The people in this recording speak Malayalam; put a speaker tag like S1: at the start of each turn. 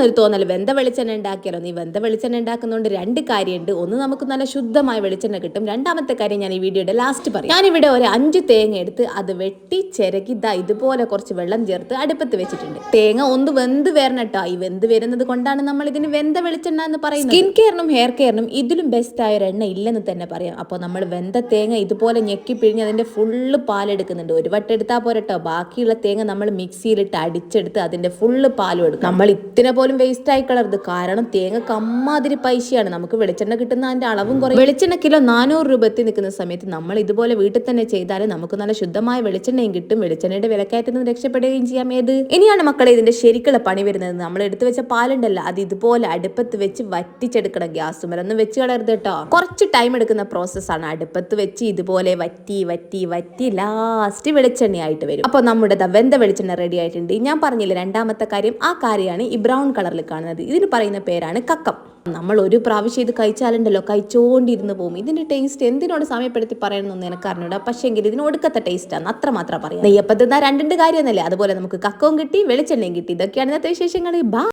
S1: പെട്ടെന്നൊരു തോന്നൽ വെന്ത വെളിച്ചെണ്ണ ഉണ്ടാക്കിയാലോ? നീ വെന്ത വെളിച്ചെണ്ണ ഉണ്ടാക്കുന്നതുകൊണ്ട് രണ്ട് കാര്യമുണ്ട് ഒന്ന് നമുക്ക് നല്ല ശുദ്ധമായ വെളിച്ചെണ്ണ കിട്ടും. രണ്ടാമത്തെ കാര്യം ഞാൻ ഈ വീഡിയോയുടെ ലാസ്റ്റ് പറയും. ഞാനിവിടെ ഒരു അഞ്ച് തേങ്ങ എടുത്ത് അത് വെട്ടി ചിരകി ദാ ഇതുപോലെ കുറച്ച് വെള്ളം ചേർത്ത് അടുപ്പത്ത് വെച്ചിട്ടുണ്ട്. തേങ്ങ ഒന്ന് വെന്ത് വരണട്ടോ ഈ വെന്ത് വരുന്നത് കൊണ്ടാണ് നമ്മൾ ഇതിന് വെന്ത വെളിച്ചെണ്ണ എന്ന് പറയുന്നത്. സ്കിൻ കെയറിനും ഹെയർ കെയറിനും ഇതിലും ബെസ്റ്റ് ആയ ഒരു എണ്ണ ഇല്ലെന്ന് തന്നെ പറയാം. അപ്പോൾ നമ്മൾ വെന്ത തേങ്ങ ഇതുപോലെ ഞെക്കി പിഴിഞ്ഞ് അതിന്റെ ഫുള്ള് പാലെടുക്കുന്നുണ്ട്. ഒരു വട്ടം എടുത്താൽ പോരട്ടോ. ബാക്കിയുള്ള തേങ്ങ നമ്മൾ മിക്സിയിലിട്ട് അടിച്ചെടുത്ത് അതിന്റെ ഫുള്ള് പാലും എടുക്കും. നമ്മൾ ഇത്തിനെ പോലും വേസ്റ്റ് ആയി കളർത് കാരണം തേങ്ങ കമ്മാതിരി പൈസയാണ്. നമുക്ക് വെളിച്ചെണ്ണ കിട്ടുന്ന അതിന്റെ അളവും കുറയും. വെളിച്ചെണ്ണ കിലോ നാനൂറ് എത്തി നിൽക്കുന്ന സമയത്ത് നമ്മൾ ഇതുപോലെ വീട്ടിൽ തന്നെ ചെയ്താൽ നമുക്ക് നല്ല ശുദ്ധമായ വെളിച്ചെണ്ണയും കിട്ടും. വെളിച്ചെണ്ണയുടെ വിലക്കയറ്റത്തിൽ നിന്ന് രക്ഷപ്പെടുകയും ചെയ്യാം. ഏത്? ഇനിയാണ് മക്കളെ ഇതിന്റെ ശരിക്കുള്ള പണി വരുന്നത്. നമ്മൾ എടുത്തു വെച്ച പാലുണ്ടല്ലോ അത് ഇതുപോലെ അടുപ്പത്ത് വെച്ച് വറ്റിച്ചെടുക്കണം. ഗ്യാസ് മരൊന്നും വെച്ച് കളയരുത് കേട്ടോ. കുറച്ച് ടൈം എടുക്കുന്ന പ്രോസസ്സാണ് അടുപ്പത്ത് വെച്ച് ഇതുപോലെ വറ്റി വറ്റി വറ്റി ലാസ്റ്റ് വെളിച്ചെണ്ണയായിട്ട് വരും. അപ്പോൾ നമ്മുടെ വെന്ത വെളിച്ചെണ്ണ റെഡി ആയിട്ടുണ്ട്. ഞാൻ പറഞ്ഞില്ല രണ്ടാമത്തെ കാര്യം? ആ കാര്യമാണ് ഈ ബ്രൗൺ കളറിൽ കാണുന്നത്. ഇതിന് പറയുന്ന പേരാണ് കക്കം. നമ്മൾ ഒരു പ്രാവശ്യം ഇത് കഴിച്ചാലുണ്ടല്ലോ കഴിച്ചോണ്ടിരുന്ന് പോകും. ഇതിന്റെ ടേസ്റ്റ് എന്തിനോട് സമയപ്പെടുത്തി പറയണമെന്നൊന്നും എനിക്ക് അറിഞ്ഞൂടാ പക്ഷേ എങ്കിൽ ഇതിന് ഒടുക്കത്തെ ടേസ്റ്റാണ് അത്ര മാത്രം പറയാം. നെയ്യപ്പത്തിൽ രണ്ടിന്റെ കാര്യമൊന്നുമല്ലേ. അതുപോലെ നമുക്ക് കക്കവും കിട്ടി വെളിച്ചെണ്ണയും കിട്ടി. ഇതൊക്കെയാണ് ഇന്നത്തെ വിശേഷങ്ങൾ. ബാ